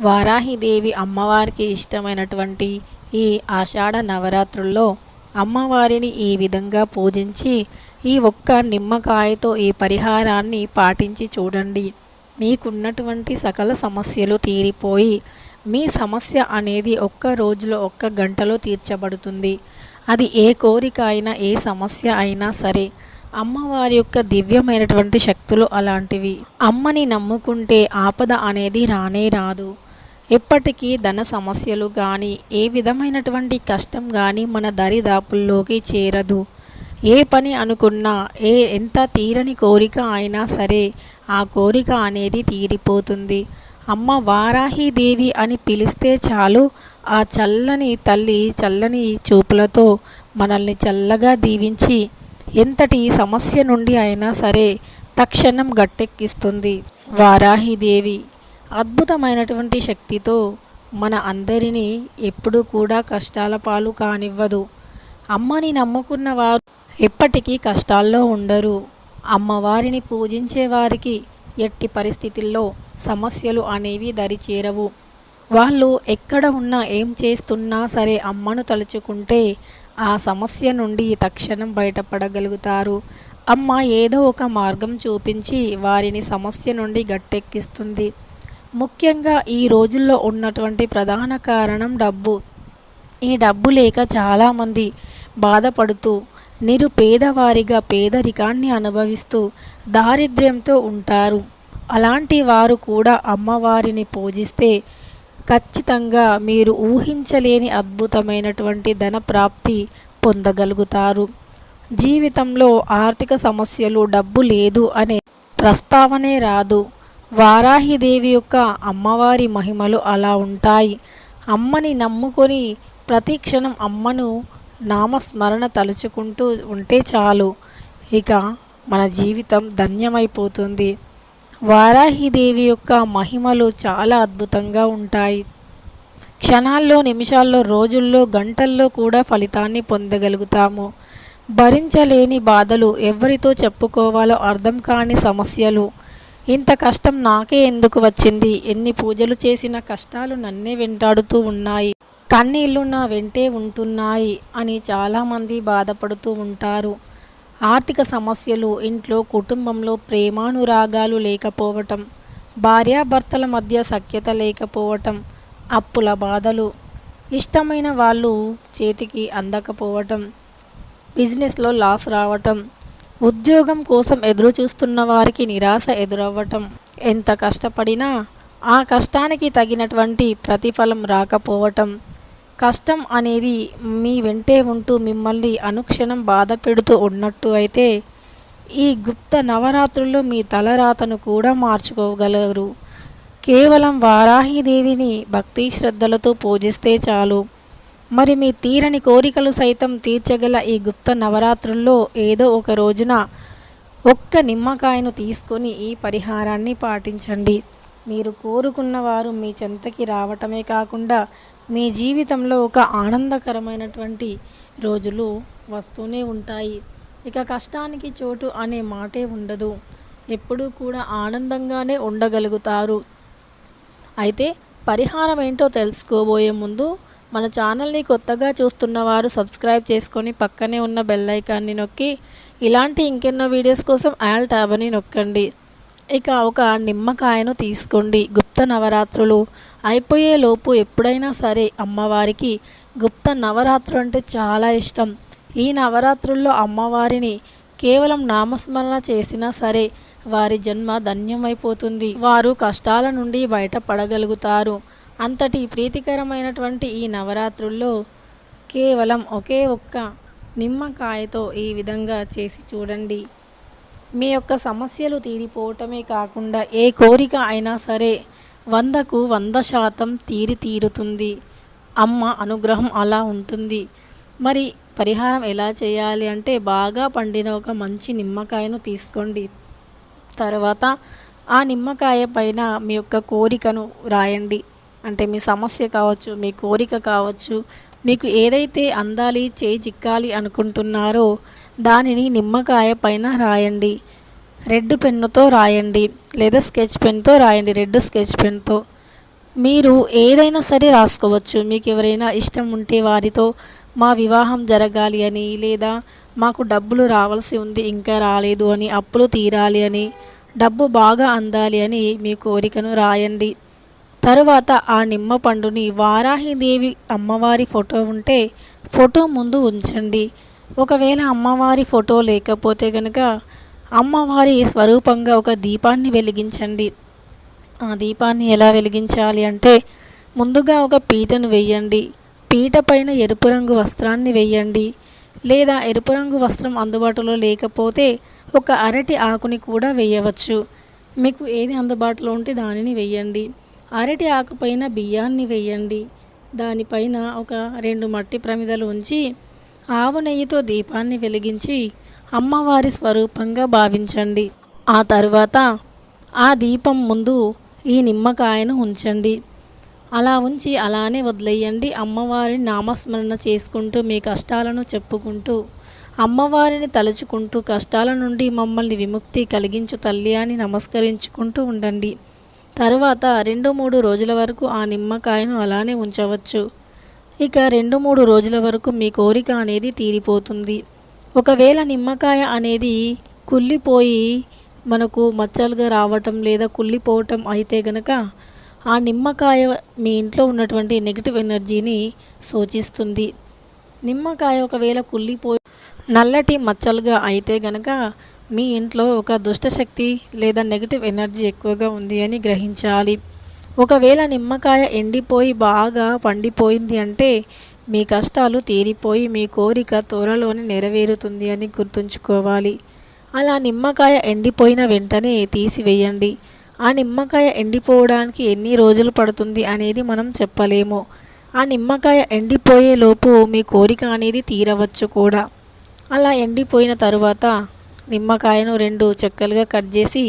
వారాహిదేవి అమ్మవారికి ఇష్టమైనటువంటి ఈ ఆషాఢ నవరాత్రుల్లో అమ్మవారిని ఈ విధంగా పూజించి ఈ ఒక్క నిమ్మకాయతో ఈ పరిహారాన్ని పాటించి చూడండి. మీకున్నటువంటి సకల సమస్యలు తీరిపోయి మీ సమస్య అనేది ఒక్క రోజులో ఒక్క గంటలో తీర్చబడుతుంది. అది ఏ కోరిక అయినా ఏ సమస్య అయినా సరే అమ్మవారి యొక్క దివ్యమైనటువంటి శక్తులు అలాంటివి. అమ్మని నమ్ముకుంటే ఆపద అనేది రానే రాదు. ఎప్పటికీ ధన సమస్యలు కానీ ఏ విధమైనటువంటి కష్టం కానీ మన దరిదాపుల్లోకి చేరదు. ఏ పని అనుకున్నా ఏ ఎంత తీరని కోరిక అయినా సరే ఆ కోరిక అనేది తీరిపోతుంది. అమ్మ వారాహిదేవి అని పిలిస్తే చాలు ఆ చల్లని తల్లి చల్లని చూపులతో మనల్ని చల్లగా దీవించి ఎంతటి సమస్య నుండి అయినా సరే తక్షణం గట్టెక్కిస్తుంది. వారాహిదేవి అద్భుతమైనటువంటి శక్తితో మన అందరినీ ఎప్పుడూ కూడా కష్టాల పాలు కానివ్వదు. అమ్మని నమ్ముకున్న వారు ఎప్పటికీ కష్టాల్లో ఉండరు. అమ్మవారిని పూజించే వారికి ఎట్టి పరిస్థితుల్లో సమస్యలు అనేవి దరిచేరవు. వాళ్ళు ఎక్కడ ఉన్నా ఏం చేస్తున్నా సరే అమ్మను తలుచుకుంటే ఆ సమస్య నుండి తక్షణం బయటపడగలుగుతారు. అమ్మ ఏదో ఒక మార్గం చూపించి వారిని సమస్య నుండి గట్టెక్కిస్తుంది. ముఖ్యంగా ఈ రోజుల్లో ఉన్నటువంటి ప్రధాన కారణం డబ్బు. ఈ డబ్బు లేక చాలామంది బాధపడుతూ నిరుపేదవారిగా పేదరికాన్ని అనుభవిస్తూ దారిద్ర్యంతో ఉంటారు. అలాంటి వారు కూడా అమ్మవారిని పూజిస్తే ఖచ్చితంగా మీరు ఊహించలేని అద్భుతమైనటువంటి ధన ప్రాప్తి పొందగలుగుతారు. జీవితంలో ఆర్థిక సమస్యలు డబ్బు లేదు అనే ప్రస్తావనే రాదు. వారాహిదేవి యొక్క అమ్మవారి మహిమలు అలా ఉంటాయి. అమ్మని నమ్ముకొని ప్రతి క్షణం అమ్మను నామస్మరణ తలుచుకుంటూ ఉంటే చాలు. ఇక మన జీవితం ధన్యమైపోతుంది. వారాహిదేవి యొక్క మహిమలు చాలా అద్భుతంగా ఉంటాయి. క్షణాల్లో నిమిషాల్లో రోజుల్లో గంటల్లో కూడా ఫలితాన్ని పొందగలుగుతాము. భరించలేని బాధలు ఎవరితో చెప్పుకోవాలో అర్థం కాని సమస్యలు ఇంత కష్టం నాకే ఎందుకు వచ్చింది? ఎన్ని పూజలు చేసిన కష్టాలు నన్నే వెంటాడుతూ ఉన్నాయి. కన్నీళ్ళు నా వెంటే ఉంటున్నాయి అని చాలామంది బాధపడుతూ ఉంటారు. ఆర్థిక సమస్యలు ఇంట్లో కుటుంబంలో ప్రేమానురాగాలు లేకపోవటం భార్యాభర్తల మధ్య సఖ్యత లేకపోవటం అప్పుల బాధలు ఇష్టమైన వాళ్ళు చేతికి అందకపోవటం బిజినెస్లో లాస్ రావటం ఉద్యోగం కోసం ఎదురు చూస్తున్న వారికి నిరాశ ఎదురవ్వటం. ఎంత కష్టపడినా ఆ కష్టానికి తగినటువంటి ప్రతిఫలం రాకపోవటం. కష్టం అనేది మీ వెంటే ఉంటూ మిమ్మల్ని అనుక్షణం బాధ పెడుతూ ఉన్నట్టు అయితే ఈ గుప్త నవరాత్రుల్లో మీ తలరాతను కూడా మార్చుకోగలరు. కేవలం వారాహిదేవిని భక్తి శ్రద్ధలతో పూజిస్తే చాలు. మరి మీ తీరని కోరికలు సైతం తీర్చగల ఈ గుప్త నవరాత్రుల్లో ఏదో ఒక రోజున ఒక్క నిమ్మకాయను తీసుకొని ఈ పరిహారాన్ని పాటించండి. మీరు కోరుకున్న వారు మీ చెంతకి రావటమే కాకుండా మీ జీవితంలో ఒక ఆనందకరమైనటువంటి రోజులు వస్తూనే ఉంటాయి. ఇక కష్టానికి చోటు అనే మాటే ఉండదు. ఎప్పుడూ కూడా ఆనందంగానే ఉండగలుగుతారు. అయితే పరిహారం ఏంటో తెలుసుకోబోయే ముందు మన ఛానల్ని కొత్తగా చూస్తున్న వారు సబ్స్క్రైబ్ చేసుకొని పక్కనే ఉన్న బెల్ ఐకాన్ని నొక్కి ఇలాంటి ఇంకెన్నో వీడియోస్ కోసం ఆల్ ట్యాబ్ని నొక్కండి. ఇక ఒక నిమ్మకాయను తీసుకోండి. గుప్త నవరాత్రులు అయిపోయేలోపు ఎప్పుడైనా సరే అమ్మవారికి గుప్త నవరాత్రులు అంటే చాలా ఇష్టం. ఈ నవరాత్రుల్లో అమ్మవారిని కేవలం నామస్మరణ చేసినా సరే వారి జన్మ ధన్యమైపోతుంది. వారు కష్టాల నుండి బయటపడగలుగుతారు. అంతటి ప్రీతికరమైనటువంటి ఈ నవరాత్రుల్లో కేవలం ఒకే ఒక్క నిమ్మకాయతో ఈ విధంగా చేసి చూడండి. మీ యొక్క సమస్యలు తీరిపోవటమే కాకుండా ఏ కోరిక అయినా సరే వందకు వంద శాతం తీరి తీరుతుంది. అమ్మ అనుగ్రహం అలా ఉంటుంది. మరి పరిహారం ఎలా చేయాలి అంటే బాగా పండిన ఒక మంచి నిమ్మకాయను తీసుకోండి. తర్వాత ఆ నిమ్మకాయ పైన మీ యొక్క కోరికను రాయండి. అంటే మీ సమస్య కావచ్చు మీ కోరిక కావచ్చు మీకు ఏదైతే అందాలి చేయి చిక్కాలి అనుకుంటున్నారో దానిని నిమ్మకాయ పైన రాయండి. రెడ్ పెన్నుతో రాయండి లేదా స్కెచ్ పెన్తో రాయండి రెడ్ స్కెచ్ పెన్తో. మీరు ఏదైనా సరే రాసుకోవచ్చు. మీకు ఎవరైనా ఇష్టం ఉంటే వారితో మా వివాహం జరగాలి అని లేదా మాకు డబ్బులు రావాల్సి ఉంది ఇంకా రాలేదు అని అప్పులు తీరాలి అని డబ్బు బాగా అందాలి అని మీ కోరికను రాయండి. తరువాత ఆ నిమ్మ పండుని వారాహిదేవి అమ్మవారి ఫోటో ఉంటే ఫోటో ముందు ఉంచండి. ఒకవేళ అమ్మవారి ఫోటో లేకపోతే కనుక అమ్మవారి స్వరూపంగా ఒక దీపాన్ని వెలిగించండి. ఆ దీపాన్ని ఎలా వెలిగించాలి అంటే ముందుగా ఒక పీటను వేయండి. పీట పైన ఎరుపు రంగు వస్త్రాన్ని వేయండి. లేదా ఎరుపు రంగు వస్త్రం అందుబాటులో లేకపోతే ఒక అరటి ఆకుని కూడా వేయవచ్చు. మీకు ఏది అందుబాటులో ఉంటే దానిని వేయండి. అరటి ఆకుపైన బియ్యాన్ని వేయండి. దానిపైన ఒక రెండు మట్టి ప్రమిదలు ఉంచి ఆవు నెయ్యితో దీపాన్ని వెలిగించి అమ్మవారి స్వరూపంగా భావించండి. ఆ తరువాత ఆ దీపం ముందు ఈ నిమ్మకాయను ఉంచండి. అలా ఉంచి అలానే వదిలేయండి. అమ్మవారిని నామస్మరణ చేసుకుంటూ మీ కష్టాలను చెప్పుకుంటూ అమ్మవారిని తలుచుకుంటూ కష్టాల నుండి మమ్మల్ని విముక్తి కలిగించు తల్లి అని నమస్కరించుకుంటూ ఉండండి. తరువాత రెండు మూడు రోజుల వరకు ఆ నిమ్మకాయను అలానే ఉంచవచ్చు. ఇక రెండు మూడు రోజుల వరకు మీ కోరిక అనేది తీరిపోతుంది. ఒకవేళ నిమ్మకాయ అనేది కుళ్ళిపోయి మనకు మచ్చలుగా రావటం లేదా కుళ్ళిపోవటం అయితే గనక ఆ నిమ్మకాయ మీ ఇంట్లో ఉన్నటువంటి నెగిటివ్ ఎనర్జీని సూచిస్తుంది నిమ్మకాయ ఒకవేళ కుళ్ళిపోయి నల్లటి మచ్చలుగా అయితే గనక మీ ఇంట్లో ఒక దుష్టశక్తి లేదా నెగిటివ్ ఎనర్జీ ఎక్కువగా ఉంది అని గ్రహించాలి. ఒకవేళ నిమ్మకాయ ఎండిపోయి బాగా పండిపోయింది అంటే మీ కష్టాలు తీరిపోయి మీ కోరిక త్వరలోనే నెరవేరుతుంది అని గుర్తుంచుకోవాలి. అలా నిమ్మకాయ ఎండిపోయిన వెంటనే తీసివేయండి. ఆ నిమ్మకాయ ఎండిపోవడానికి ఎన్ని రోజులు పడుతుంది అనేది మనం చెప్పలేము. ఆ నిమ్మకాయ ఎండిపోయేలోపు మీ కోరిక అనేది తీరవచ్చు కూడా. అలా ఎండిపోయిన తరువాత నిమ్మకాయను రెండు చెక్కలుగా కట్ చేసి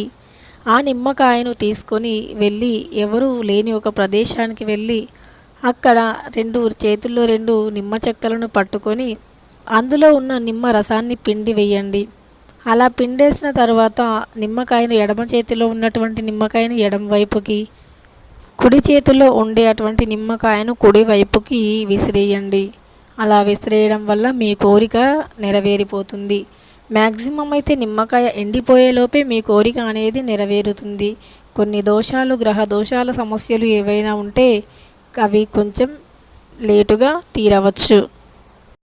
ఆ నిమ్మకాయను తీసుకొని వెళ్ళి ఎవరూ లేని ఒక ప్రదేశానికి వెళ్ళి అక్కడ రెండు చేతుల్లో రెండు నిమ్మ చెక్కలను పట్టుకొని అందులో ఉన్న నిమ్మ రసాన్ని పిండి వేయండి. అలా పిండేసిన తర్వాత నిమ్మకాయను ఎడమ చేతిలో ఉన్నటువంటి నిమ్మకాయను ఎడమ వైపుకి కుడి చేతిలో ఉండే అటువంటి నిమ్మకాయను కుడి వైపుకి విసిరేయండి. అలా విసిరేయడం వల్ల మీ కోరిక నెరవేరిపోతుంది. మ్యాక్సిమం అయితే నిమ్మకాయ ఎండిపోయేలోపే మీ కోరిక అనేది నెరవేరుతుంది. కొన్ని దోషాలు గ్రహ దోషాల సమస్యలు ఏవైనా ఉంటే అవి కొంచెం లేటుగా తీరవచ్చు.